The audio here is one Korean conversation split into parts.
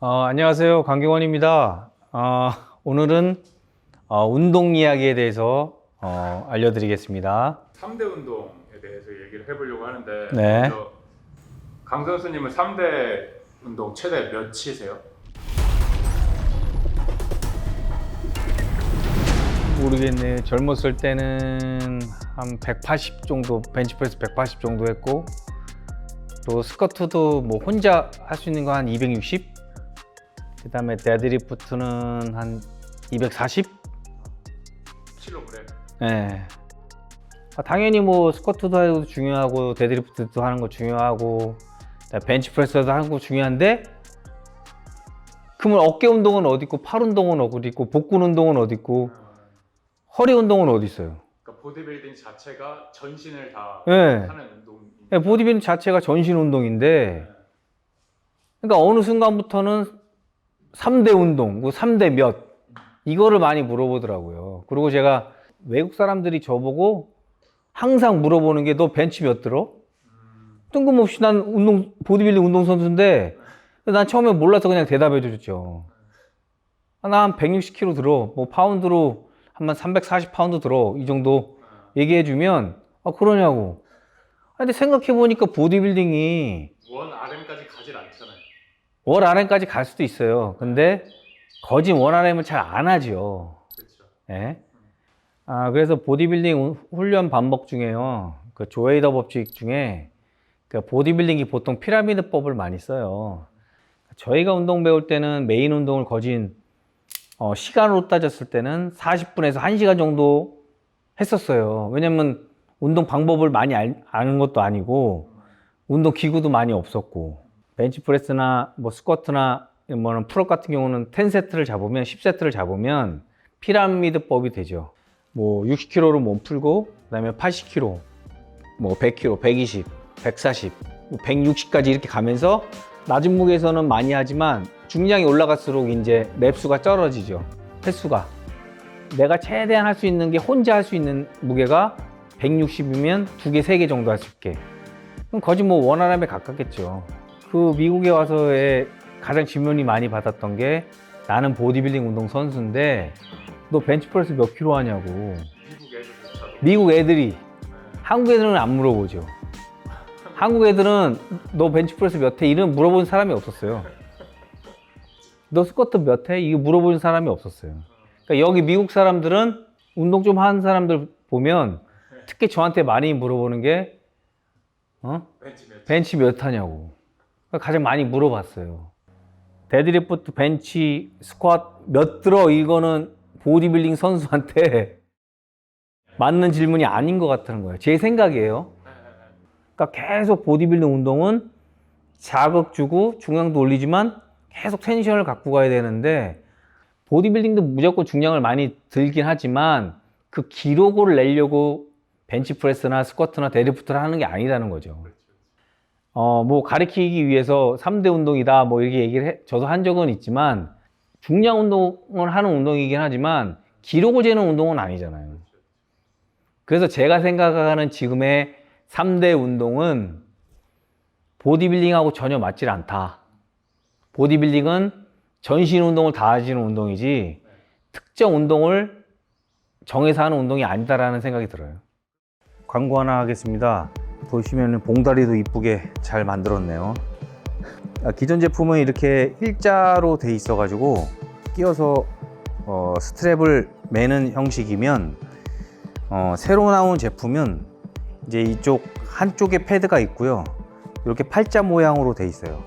어, 안녕하세요. 강경원입니다. 어, 오늘은 어, 운동 이야기에 대해서 어, 알려드리겠습니다. 3대 운동에 대해서 얘기를 해보려고 하는데 네. 먼저 강 선수님은 3대 운동 최대 몇 치세요? 모르겠네. 젊었을 때는 한 180 정도, 벤치프레스 180 정도 했고, 또 스쿼트도 뭐 혼자 할 수 있는 거 한 260? 그 다음에 데드리프트는 한 240? 7kg. 예. 아, 당연히 뭐 스쿼트도 해도 중요하고 데드리프트도 하는 거 중요하고 벤치프레스도 하는 거 중요한데 그러면 어깨 운동은 어디 있고 팔 운동은 어디 있고 복근 운동은 어디 있고 허리 운동은 어디 있어요? 그러니까 보디빌딩 자체가 전신을 다 예. 하는 운동. 예, 보디빌딩 자체가 전신 운동인데 그러니까 어느 순간부터는 3대 운동, 뭐 3대 몇 이거를 많이 물어보더라고요. 그리고 제가 외국 사람들이 저보고 항상 물어보는 게 너 벤치 몇 들어? 뜬금없이 난 운동 보디빌딩 운동 선수인데 난 처음에 몰라서 그냥 대답해 줬죠. 아, 나한 160kg 들어. 뭐 파운드로 한340 파운드 들어. 이 정도 얘기해 주면 아 그러냐고. 아, 근데 생각해 보니까 보디빌딩이 원 RM까지 가질 않잖아요. 월 RM까지 갈 수도 있어요. 근데 거진 원 RM을 잘 안 하죠. 예. 아, 그래서 보디빌딩 우- 훈련 반복 중에요. 그 조웨이더 법칙 중에 그 보디빌딩이 보통 피라미드법을 많이 써요. 저희가 운동 배울 때는 메인 운동을 거진 어, 시간으로 따졌을 때는 40분에서 1시간 정도 했었어요. 왜냐면 운동 방법을 많이 알, 아는 것도 아니고 운동 기구도 많이 없었고 벤치프레스나 뭐 스쿼트나 뭐는 풀업 같은 경우는 10세트를 잡으면 10세트를 잡으면 피라미드법이 되죠. 뭐 60kg로 몸 풀고 그다음에 80kg, 뭐 100kg, 120, 140, 160까지 이렇게 가면서 낮은 무게에서는 많이 하지만 중량이 올라갈수록 이제 랩수가 떨어지죠. 횟수가. 내가 최대한 할 수 있는 게 혼자 할 수 있는 무게가 160이면 두 개, 세 개 정도 할 수 있게. 그럼 거의 뭐 원활함에 가깝겠죠. 그 미국에 와서의 가장 질문이 많이 받았던 게 나는 보디빌딩 운동 선수인데 너 벤치프레스 몇 킬로 하냐고. 미국 애들이 네. 한국 애들은 안 물어보죠. 한국 애들은 너 벤치프레스 몇 해? 이런 물어보는 사람이 없었어요. 너 스쿼트 몇 해? 이거 물어보는 사람이 없었어요. 그러니까 여기 미국 사람들은 운동 좀 하는 사람들 보면 특히 저한테 많이 물어보는 게 어? 벤치 몇? 벤치 몇 하냐고. 가장 많이 물어봤어요. 데드리프트, 벤치, 스쿼트 몇 들어? 이거는 보디빌딩 선수한테 맞는 질문이 아닌 것 같다는 거예요. 제 생각이에요. 그러니까 계속 보디빌딩 운동은 자극 주고 중량도 올리지만 계속 텐션을 갖고 가야 되는데 보디빌딩도 무조건 중량을 많이 들긴 하지만 그 기록을 내려고 벤치프레스나 스쿼트나 데드리프트를 하는 게 아니라는 거죠. 어, 뭐 가리키기 위해서 3대 운동이다 뭐 이렇게 얘기를 해, 저도 한 적은 있지만 중량 운동을 하는 운동이긴 하지만 기록을 재는 운동은 아니잖아요. 그래서 제가 생각하는 지금의 3대 운동은 보디빌딩하고 전혀 맞질 않다. 보디빌딩은 전신 운동을 다 하시는 운동이지 특정 운동을 정해서 하는 운동이 아니다라는 생각이 들어요. 광고 하나 하겠습니다. 보시면 봉다리도 이쁘게 잘 만들었네요. 아, 기존 제품은 이렇게 일자로 돼 있어 가지고 끼워서 어, 스트랩을 매는 형식이면 어, 새로 나온 제품은 이제 이쪽 한쪽에 패드가 있고요. 이렇게 팔자 모양으로 돼 있어요.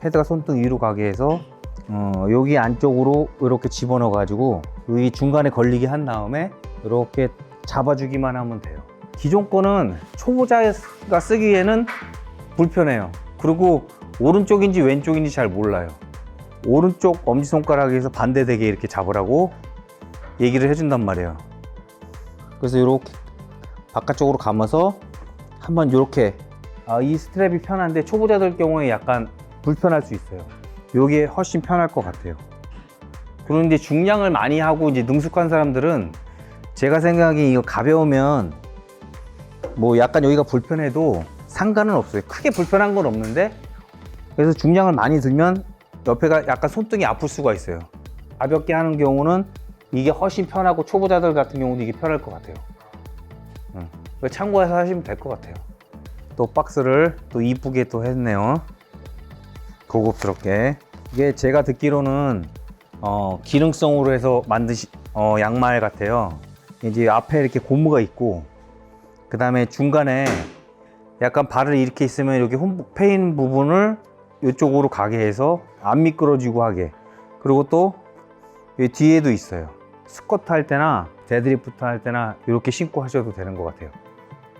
패드가 손등 위로 가게 해서 어, 여기 안쪽으로 이렇게 집어넣어 가지고 여기 중간에 걸리게 한 다음에 이렇게 잡아주기만 하면 돼요. 기존 거는 초보자가 쓰기에는 불편해요. 그리고 오른쪽인지 왼쪽인지 잘 몰라요. 오른쪽 엄지손가락에서 반대되게 이렇게 잡으라고 얘기를 해준단 말이에요. 그래서 이렇게 바깥쪽으로 감아서 한번 이렇게 아, 이 스트랩이 편한데 초보자들 경우에 약간 불편할 수 있어요. 이게 훨씬 편할 것 같아요. 그런데 중량을 많이 하고 이제 능숙한 사람들은 제가 생각에 이거 가벼우면 뭐 약간 여기가 불편해도 상관은 없어요. 크게 불편한 건 없는데 그래서 중량을 많이 들면 옆에가 약간 손등이 아플 수가 있어요. 가볍게 하는 경우는 이게 훨씬 편하고 초보자들 같은 경우도 이게 편할 것 같아요. 응. 참고해서 하시면 될 것 같아요. 또 박스를 또 이쁘게 또 했네요. 고급스럽게. 이게 제가 듣기로는 어, 기능성으로 해서 만드시 어, 양말 같아요. 이제 앞에 이렇게 고무가 있고 그 다음에 중간에 약간 발을 이렇게 있으면 여기 홈 페인 부분을 이쪽으로 가게 해서 안 미끄러지고 하게. 그리고 또 여기 뒤에도 있어요. 스쿼트 할 때나 데드리프트 할 때나 이렇게 신고 하셔도 되는 것 같아요.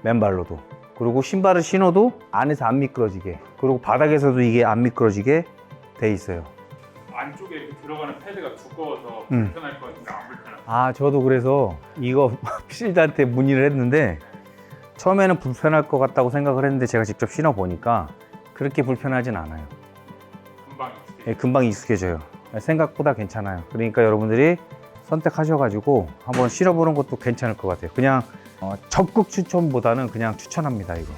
맨발로도. 그리고 신발을 신어도 안에서 안 미끄러지게. 그리고 바닥에서도 이게 안 미끄러지게 돼 있어요. 안쪽에 이렇게 들어가는 패드가 두꺼워서 음. 불편할 것 같은데 안 불편할 아 저도 그래서 이거 필드한테 문의를 했는데 처음에는 불편할 것 같다고 생각을 했는데 제가 직접 신어 보니까 그렇게 불편하진 않아요. 금방 익숙해. 예, 금방 익숙해져요. 생각보다 괜찮아요. 그러니까 여러분들이 선택하셔가지고 한번 신어보는 것도 괜찮을 것 같아요. 그냥 어, 적극 추천보다는 그냥 추천합니다 이거.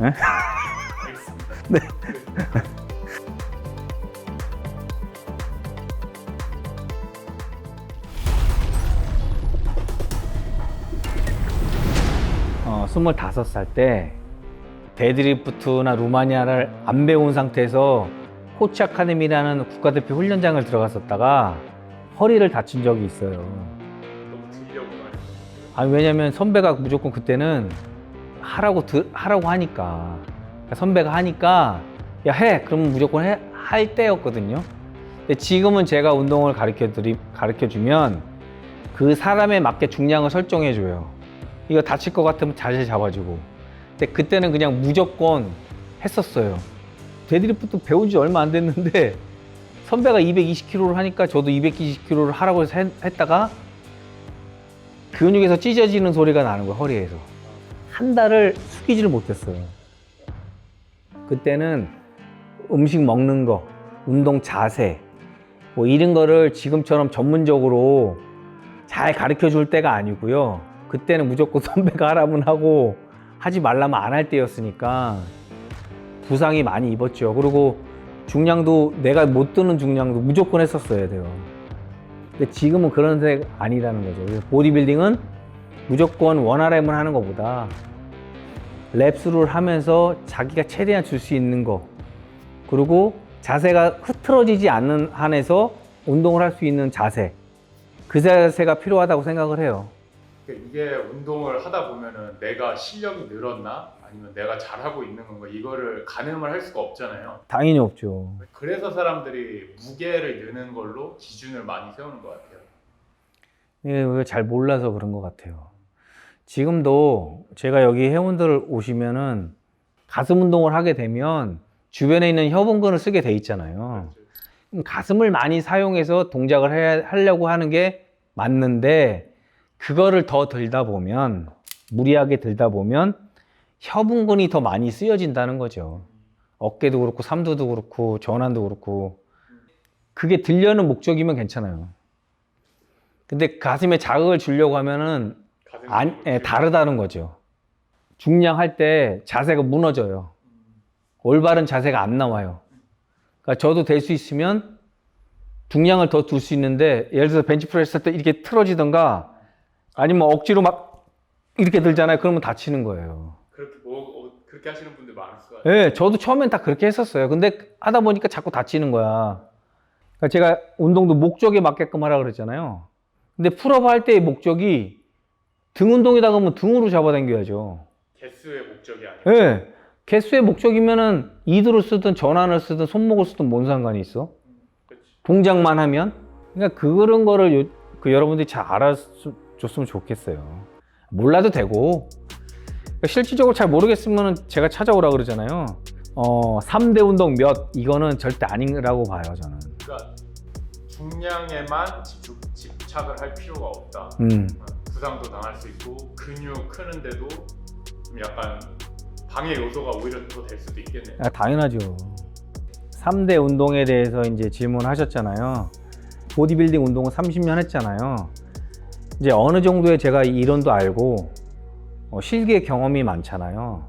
알겠 어, 25살 때 데드리프트나 루마니아를 안 배운 상태에서 코치 아카데미라는 국가대표 훈련장을 들어갔었다가 허리를 다친 적이 있어요. 너무 들려고 말했어. 아니 왜냐면 선배가 무조건 그때는 하라고 드, 하라고 하니까 그러니까 선배가 하니까 야 해 그러면 무조건 해, 할 때였거든요. 근데 지금은 제가 운동을 가르쳐 드리 가르쳐 주면 그 사람에 맞게 중량을 설정해 줘요. 이거 다칠 것 같으면 자세 잡아주고. 근데 그때는 그냥 무조건 했었어요. 데드리프트 배운 지 얼마 안 됐는데 선배가 220kg를 하니까 저도 220kg를 하라고 했다가 근육에서 찢어지는 소리가 나는 거야 허리에서 한 달을 숙이지를 못했어요 그때는 음식 먹는 거 운동 자세 뭐 이런 거를 지금처럼 전문적으로 잘 가르쳐 줄 때가 아니고요 그때는 무조건 선배가 하라면 하고 하지 말라면 안 할 때였으니까 부상이 많이 입었죠 그리고 중량도 내가 못 드는 중량도 무조건 했었어야 돼요 근데 지금은 그런 색 아니라는 거죠. 보디빌딩은 무조건 원RM을 하는 것보다 랩스를 하면서 자기가 최대한 줄 수 있는 거 그리고 자세가 흐트러지지 않는 한에서 운동을 할 수 있는 자세 그 자세가 필요하다고 생각을 해요. 그러니까 이게 운동을 하다 보면은 내가 실력이 늘었나 아니면 내가 잘하고 있는 건가 이거를 가늠을 할 수가 없잖아요. 당연히 없죠. 그래서 사람들이 무게를 느는 걸로 기준을 많이 세우는 것 같아요. 예, 왜잘 몰라서 그런 것 같아요. 지금도 제가 여기 회원들 오시면은 가슴 운동을 하게 되면 주변에 있는 협응근을 쓰게 돼 있잖아요. 그럼 가슴을 많이 사용해서 동작을 해, 하려고 하는 게 맞는데 그거를 더 들다 보면 무리하게 들다 보면 협응근이 더 많이 쓰여진다는 거죠. 어깨도 그렇고 삼두도 그렇고 전완도 그렇고 그게 들려는 목적이면 괜찮아요. 근데 가슴에 자극을 주려고 하면은 안, 예, 다르다는 거죠. 중량할 때 자세가 무너져요. 올바른 자세가 안 나와요. 그러니까 저도 될 수 있으면 중량을 더 둘 수 있는데 예를 들어서 벤치프레스 할 때 이렇게 틀어지던가 아니면 억지로 막 이렇게 들잖아요. 그러면 다치는 거예요. 그렇게 뭐 어, 그렇게 하시는 분들 같아요. 예, 저도 처음엔 다 그렇게 했었어요. 근데 하다 보니까 자꾸 다치는 거야. 그러니까 제가 운동도 목적에 맞게끔 하라 그랬잖아요. 근데 풀업 할 때의 목적이 등 운동이다 그러면 등으로 잡아당겨야죠. 개수의 목적이 아니라 예. 개수의 목적이면은 이두를 쓰든 전환을 쓰든 손목을 쓰든 뭔 상관이 있어? 그렇지. 동작만 하면? 그러니까 그런 거를 요- 그 여러분들이 잘 알아 줬으면 좋겠어요. 몰라도 되고. 그러니까 실질적으로 잘 모르겠으면 제가 찾아오라 그러잖아요. 어, 3대 운동 몇, 이거는 절대 아니라고 봐요, 저는. 그러니까 중량에만 집중, 집착 을 할 필요가 없다. 음. 부상도 당할 수 있고 근육 크는데도 좀 약간 방해 요소가 오히려 더 될 수도 있겠네요. 아, 당연하죠. 3대 운동에 대해서 이제 질문하셨잖아요. 보디빌딩 운동은 30년 했잖아요. 이제 어느 정도의 제가 이론도 알고 어, 실기의 경험이 많잖아요.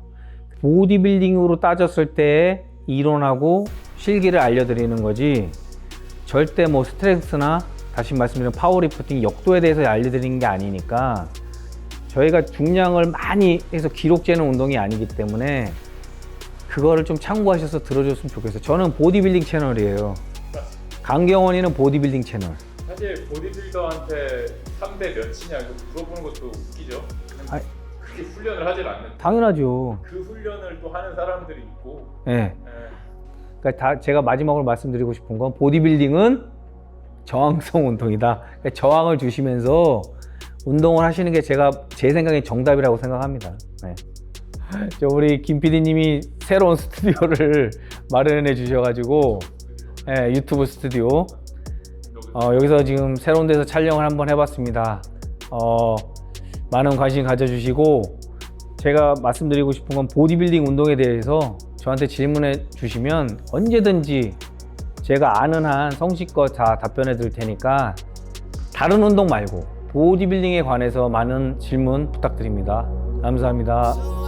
보디빌딩으로 따졌을 때 이론하고 실기를 알려드리는 거지 절대 뭐 스트렝스나 다시 말씀드리면 파워리프팅 역도에 대해서 알려드리는 게 아니니까 저희가 중량을 많이 해서 기록 재는 운동이 아니기 때문에 그거를 좀 참고하셔서 들어줬으면 좋겠어요. 저는 보디빌딩 채널이에요. 강경원이는 보디빌딩 채널. 사실 보디빌더한테 3대 몇이냐 이거 물어보는 것도 웃기죠. 아이. 그렇게 훈련을 하질 않는데 당연하죠. 그 훈련을 또 하는 사람들이 있고 예. 예, 그러니까 다 제가 마지막으로 말씀드리고 싶은 건 보디빌딩은 저항성 운동이다. 그러니까 저항을 주시면서 운동을 하시는 게 제가 제 생각에 정답이라고 생각합니다. 네. 저 우리 김 PD님이 새로운 스튜디오를 마련해 주셔가지고 예, 유튜브 스튜디오 어, 여기서 지금 새로운 데서 촬영을 한번 해봤습니다. 어, 많은 관심 가져주시고 제가 말씀드리고 싶은 건 보디빌딩 운동에 대해서 저한테 질문해 주시면 언제든지 제가 아는 한 성실껏 다 답변해 드릴 테니까 다른 운동 말고 보디빌딩에 관해서 많은 질문 부탁드립니다. 감사합니다.